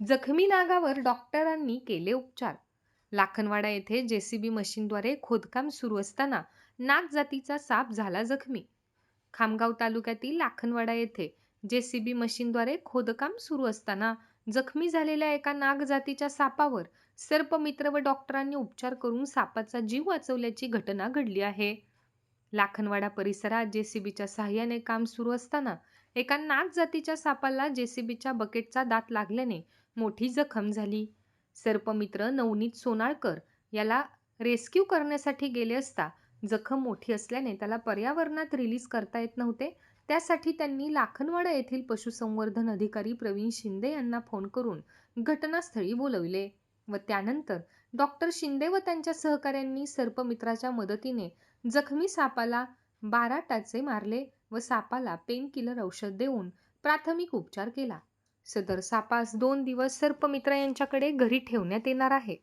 जखमी नागावर डॉक्टरांनी केले उपचार. लाखनवाडा येथे जेसीबी मशीनद्वारे खोदकाम सुरू असताना नाग जातीचा साप झाला जखमी. खामगाव तालुक्यातील लाखनवाडा येथे जेसीबी मशीनद्वारे खोदकाम सुरू असताना जखमी झालेल्या एका नाग जातीच्या सापावर सर्पमित्र व डॉक्टरांनी उपचार करून सापाचा जीव वाचवल्याची घटना घडली आहे. लाखनवाडा परिसरात जेसीबीच्या सहाय्याने काम सुरू असताना एका नाग जातीच्या सापाला जेसीबीच्या बकेटचा दात लागल्याने मोठी जखम झाली. सर्पमित्र नवनीत सोनाळकर याला रेस्क्यू करण्यासाठी गेले असता जखम मोठी असल्याने त्याला पर्यावरणात रिलीज करता येत नव्हते. त्यासाठी त्यांनी लाखनवाडा येथील पशुसंवर्धन अधिकारी प्रवीण शिंदे यांना फोन करून घटनास्थळी बोलविले व त्यानंतर डॉक्टर शिंदे व त्यांच्या सहकाऱ्यांनी सर्पमित्राच्या मदतीने जखमी सापाला बारा टाचे मारले व सापाला पेन किलर औषध देऊन प्राथमिक उपचार केला. सदर सापास दोन दिवस सर्पमित्र यांच्याकडे घरी ठेवण्यात येणार आहे.